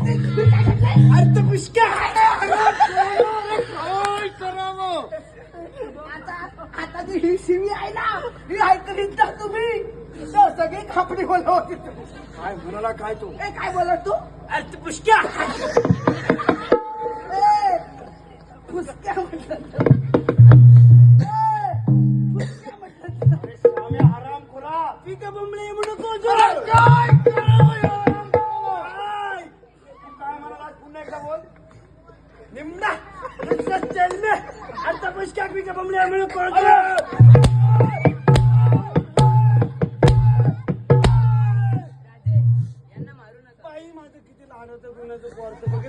अर्थ पुष्कळ काय करावं आता आता जी ही शिवी आहे ना ही ऐकलीच ना तुम्ही सगळी खापडी बोलवत काय म्हणाला काय तो ए काय बोलत तू अर्थ पुष्क्या पुष्क्या म्हटलं स्वामी आराम करा ठीक आहे म्हणून म्हणून निम्ना!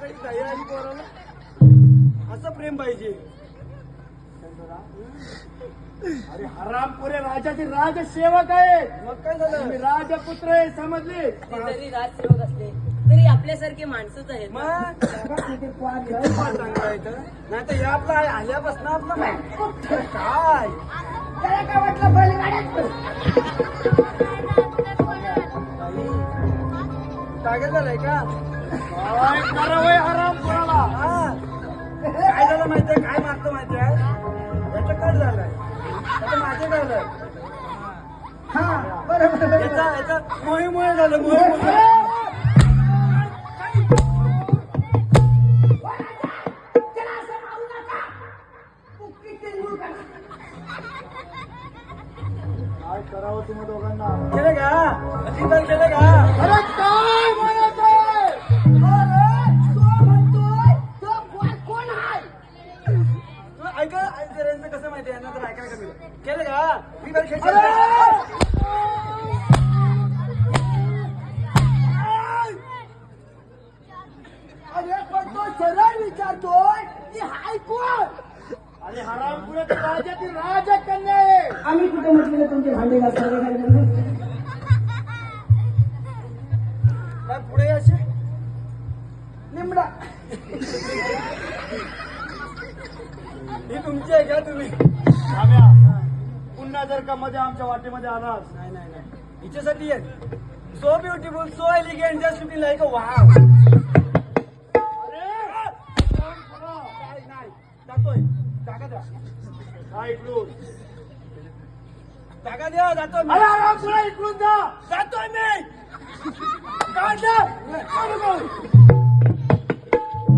मी दया असं प्रेम पाहिजे. अरे हरामपुरे राजाचे राजसेवक आहे. मग काय झालं? तुम्ही राजपुत्र आहे समजले? ते जरी राजसेवक असले तरी आपल्यासारखे माणसंच आहेत. मग चांगलं आहे तर. नाही तर हे आपलं आहे आल्यापासून आपलं नाही काय? त्याला काय वाटलं बैलगाड्यात टाकेल झालंय का काय कोणाला? हा. झालं माहितीये? काय मारतो माहितीये? याचं कट झालंय. माझे झालंय. हा. बरोबर याचा याचा मोहे मोहे झालं मोहे मोहे काय करावं तुम्ही दोघांना? केलं का चिंतन केलं का अरे काय म्हणत आहे? अरे, तो म्हणतोय, तो कोण- कोण आहे? तू ऐका यांचं कसं माहितीये यांना तर ऐकायला कमी केलं का मी बरं खेळ अरे! अरे पण तो सरळ विचारतोय की हाय कोण? अरे हरामपुरात राजाची राजकन्या आहे. आम्ही कुठे म्हटलेलं तुमचे भांडे काय पुढे असे निमडा. ही तुमची आहे का तुम्ही? आम्या पुन्हा जर का मध्ये आमच्या वाटेमध्ये आलास नाही नाही नाही. हिच्यासाठी आहे. So beautiful so elegant just looking like a wow काय नाही. जातोय. जागा द्या. हा इकडून. जागा द्या जातोय मी. आराम तुला इकडून जा. जातोय मी. काढ.